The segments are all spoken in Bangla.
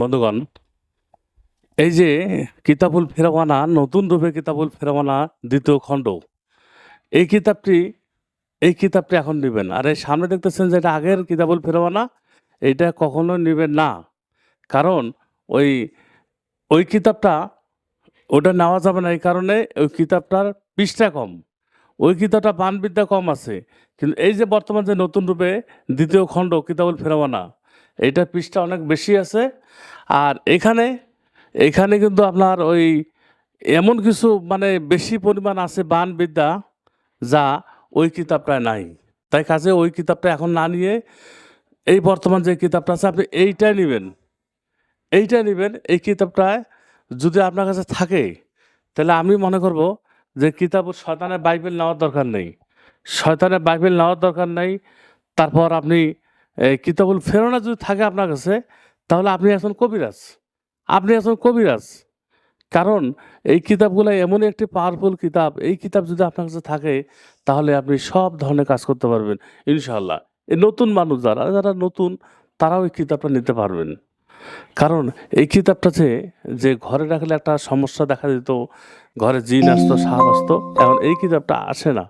বন্ধুগণ, এই যে কিতাবুল ফেরওয়ানা, নতুন রূপে কিতাবুল ফেরওয়ানা দ্বিতীয় খণ্ড, এই কিতাবটি এই কিতাবটি এখন নেবেন। আর এই সামনে দেখতেছেন যে এটা আগের কিতাবুল ফেরওয়ানা, এটা কখনো নেবেন না। কারণ ওই ওই কিতাবটা, ওটা নেওয়া যাবে না এই কারণে ওই কিতাবটার পৃষ্ঠা কম। ওই কিতাবটা বানবিদ্যা কম আছে। কিন্তু এই যে বর্তমান যে নতুন রূপে দ্বিতীয় খণ্ড কিতাবুল ফেরওয়ানা এইটা পৃষ্ঠা অনেক বেশি আছে। আর এখানে এখানে কিন্তু আপনার ওই এমন কিছু মানে বেশি পরিমাণ আছে বানবিদ্যা যা ওই কিতাবটায় নাই। তাই কাজে ওই কিতাবটা এখন না নিয়ে এই বর্তমান যে কিতাবটা আছে, আপনি এইটাই নেবেন। এইটাই নেবেন, এই কিতাবটায় যদি আপনার কাছে থাকে, তাহলে আমি মনে করব যে কিতাব শয়তানের বাইবেল নেওয়ার দরকার নেই। শয়তানের বাইবেল নেওয়ার দরকার নেই, তারপর আপনি এই কিতাবুল ফেরোনা যদি থাকে আপনার কাছে, তাহলে আপনি এখন কবিরাজ। আপনি এখন কবিরাজ। কারণ এই কিতাবগুলো এমনই একটি পাওয়ারফুল কিতাব। এই কিতাব যদি আপনার কাছে থাকে, তাহলে আপনি সব ধরনের কাজ করতে পারবেন ইনশাল্লাহ এই নতুন মানুষ যারা যারা নতুন, তারাও এই কিতাবটা নিতে পারবেন। কারণ এই কিতাবটাতে যে ঘরে রাখলে একটা সমস্যা দেখা দিত, ঘরে জিন আসতো, সাপ আসতো, এখন এই কিতাবটা আসে না।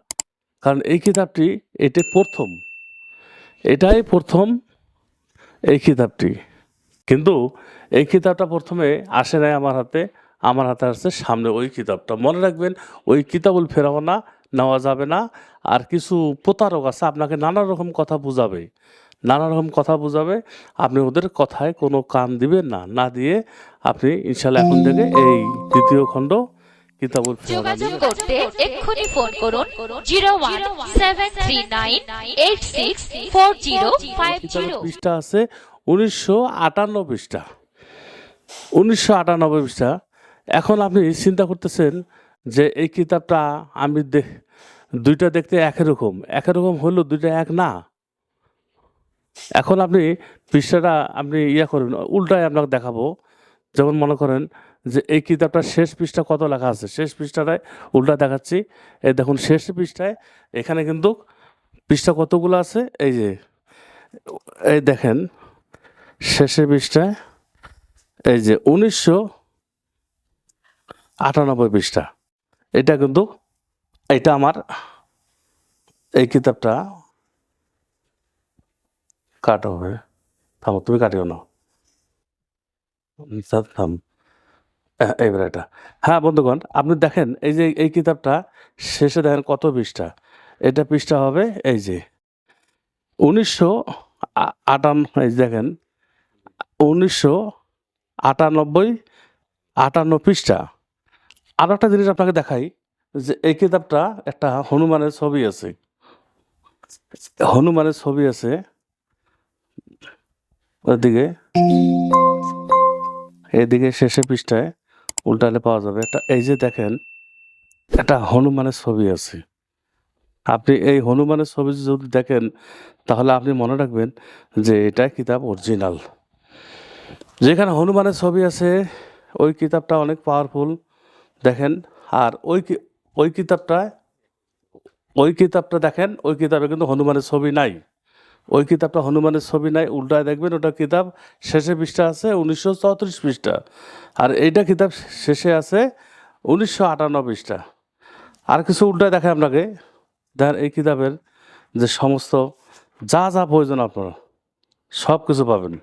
কারণ এই কিতাবটি, এটি প্রথম। এটাই প্রথম এই কিতাবটি। কিন্তু এই কিতাবটা প্রথমে আসে নাই আমার হাতে আমার হাতে আসছে সামনে ওই কিতাবটা। মনে রাখবেন, ওই কিতাবুল ফেরাও না নেওয়া যাবে না, আর কিছু প্রতারক আছে, আপনাকে নানা রকম কথা বুঝাবে। নানা রকম কথা বুঝাবে, আপনি ওদের কথায় কোনো কান দিবেন না না দিয়ে আপনি ইনশাল্লাহ এখন থেকে এই দ্বিতীয় খণ্ড কিতাবুল যোগাযোগ করতে এক্ষুনি ফোন করুন zero one seven three nine eight six four zero five zero. পৃষ্ঠা আছে উনিশশো আটান্ন পৃষ্ঠা। উনিশশো আটানব্বই পৃষ্ঠা। এখন আপনি চিন্তা করতেছেন যে এই কিতাবটা আমি দেখ দুইটা দেখতে একই রকম। একই রকম হলেও দুইটা এক না। এখন আপনি পৃষ্ঠাটা আপনি ইয়া করবেন উল্টায় আপনাকে দেখাবো। যেমন মনে করেন যে এই কিতাবটার শেষ পৃষ্ঠা কত লেখা আছে? শেষ পৃষ্ঠাটায় উল্টা দেখাচ্ছি। এই দেখুন, শেষ পৃষ্ঠায় এখানে কিন্তু পৃষ্ঠা কতগুলো আছে? এই যে, এই দেখেন, শেষের পৃষ্ঠায় এই যে উনিশশো আটানব্বই পৃষ্ঠা। এটা কিন্তু, এটা আমার এই কিতাবটা কাটা হবে। থামো, তুমি কাটিও না। থাম। এইবার এটা হ্যাঁ বন্ধুগণ, আপনি দেখেন, এই যে, এই কিতাবটা শেষে দেখেন কত পৃষ্ঠা। এটা পৃষ্ঠা হবে, এই যে, উনিশশো আ- আটান্ন এই দেখেন, উনিশশো আটানব্বই আটান্ন পৃষ্ঠা। আরও একটা জিনিস আপনাকে দেখাই, যে, এই কিতাবটা একটা হনুমানের ছবি আছে। হনুমানের ছবি আছে, ওদিকে, এদিকে শেষে পৃষ্ঠায়। উল্টালে পাওয়া যাবে। এটা এই যে দেখেন, একটা হনুমানের ছবি আছে। আপনি এই হনুমানের ছবি যদি দেখেন, তাহলে আপনি মনে রাখবেন যে এটা কিতাব অরিজিনাল। যেখানে হনুমানের ছবি আছে, ওই কিতাবটা অনেক পাওয়ারফুল দেখেন, আর ওই ওই কিতাবটায় ওই কিতাবটা দেখেন, ওই কিতাবে কিন্তু হনুমানের ছবি নাই। ওই কিতাবটা হনুমানের ছবি নাই, উল্টায় দেখবেন ওটা কিতাব শেষে পৃষ্ঠা আছে উনিশশো চৌত্রিশ পৃষ্ঠা। আর এইটা কিতাব শেষে আছে উনিশশো আটান্ন পৃষ্ঠা। আর কিছু উল্টায় দেখায় আপনাকে। দেখেন এই কিতাবের যে সমস্ত যা যা প্রয়োজন আপনার, সব কিছু পাবেন।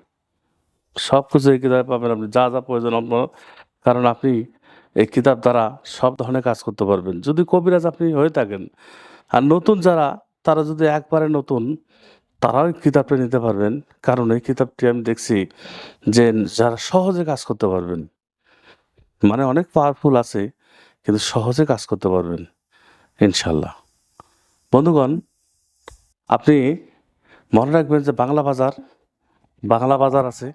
সব কিছু এই কিতাবে পাবেন আপনি, যা যা প্রয়োজন আপনার। কারণ আপনি এই কিতাব দ্বারা সব ধরনের কাজ করতে পারবেন। যদি কবিরাজ আপনি হয়ে থাকেন, আর নতুন যারা, তারা যদি একবারে নতুন তারাও কিতাবটা নিতে পারবেন। কারণ এই কিতাবটি আমি দেখছি যে যারা সহজে কাজ করতে পারবেন মানে অনেক পাওয়ারফুল আছে, কিন্তু সহজে কাজ করতে পারবেন ইনশাল্লাহ বন্ধুগণ, আপনি মনে রাখবেন যে বাংলা বাজার বাংলা বাজার আছে,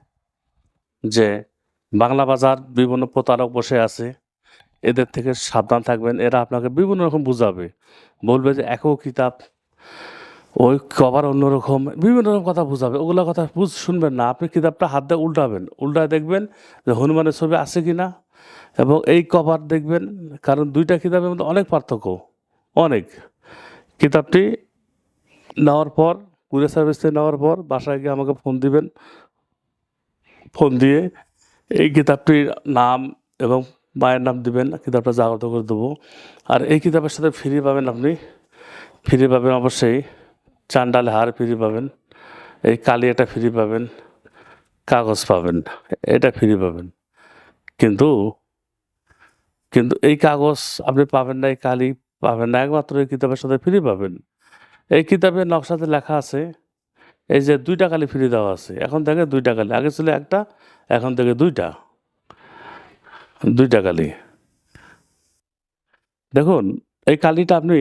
যে বাংলা বাজার বিভিন্ন প্রতারক বসে আছে, এদের থেকে সাবধান থাকবেন, এরা আপনাকে বিভিন্ন রকম বুঝাবে। বলবে যে একও কিতাব ওই কভার অন্যরকম, বিভিন্ন রকম কথা বুঝাবে। ওগুলো কথা বুঝ, শুনবেন না। আপনি কিতাবটা হাত দিয়ে উল্টাবেন। উল্টায় দেখবেন যে হনুমানের ছবি আছে কি না এবং এই কভার দেখবেন, কারণ দুইটা কিতাবের মধ্যে অনেক পার্থক্য। অনেক। কিতাবটি নেওয়ার পর কুরিয়ার সার্ভিস থেকে নেওয়ার পর, বাসায় গিয়ে আমাকে ফোন দিবেন। ফোন দিয়ে এই কিতাবটির নাম এবং মায়ের নাম দিবেন, কিতাবটা জাগ্রত করে দেবো। আর এই কিতাবের সাথে ফ্রি পাবেন আপনি। ফিরে পাবেন অবশ্যই চান্ডাল হার ফ্রি পাবেন, এই কালি একটা ফ্রি পাবেন, কাগজ পাবেন, এটা ফ্রি পাবেন। কিন্তু কিন্তু এই কাগজ আপনি পাবেন না, এই কালি পাবেন না, একমাত্র এই কিতাবের সাথে ফ্রি পাবেন। এই কিতাবের নকশাতে লেখা আছে, এই যে দুইটা কালি ফ্রি দেওয়া আছে, এখন থেকে দুইটা কালি, আগে ছিল একটা, এখন থেকে দুইটা দুইটা কালি। দেখুন, এই কালিটা আপনি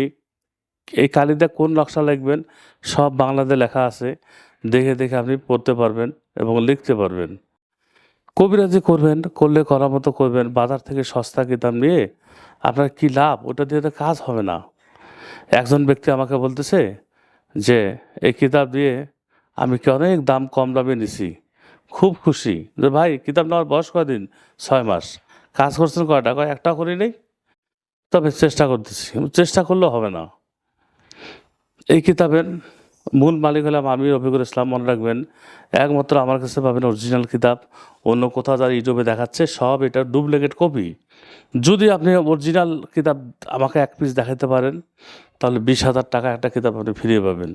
এই কালিতে কোন নকশা লিখবেন? সব বাংলাতে লেখা আছে। দেখে দেখে আপনি পড়তে পারবেন এবং লিখতে পারবেন। কবিরাজি করবেন, করলে করার মতো করবেন, বাজার থেকে সস্তা কিতাব নিয়ে আপনার কি লাভ? ওটা দিয়ে তো কাজ হবে না। একজন ব্যক্তি আমাকে বলতেছে যে, এই কিতাব দিয়ে আমি কি অনেক দাম কম দামে নিছি। খুব খুশি। যে, ভাই, কিতাব নেওয়ার বয়স কদিন ছয় মাস। কাজ করছেন কয়টা? কয়, একটা করি নেই তবে চেষ্টা করতেছি। চেষ্টা করলেও হবে না। এই কিতাবের মূল মালিক হলাম আমি, রফিকুল ইসলাম। মনে রাখবেন, একমাত্র আমার কাছে পাবেন অরিজিনাল কিতাব। অন্য কোথাও যারা ইউটিউবে দেখাচ্ছে, সব এটা ডুপ্লিকেট কপি যদি আপনি অরিজিনাল কিতাব আমাকে এক পিস দেখাতে পারেন, তাহলে বিশ হাজার টাকা একটা কিতাব আপনি ফিরিয়ে পাবেন।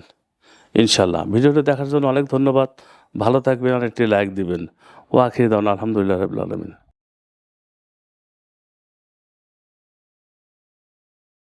ইনশাল্লাহ ভিডিওটা দেখার জন্য অনেক ধন্যবাদ। ভালো থাকবেন একটি লাইক দিবেন। ও আখির দান আলহামদুলিল্লাহ রবিল আলমিন।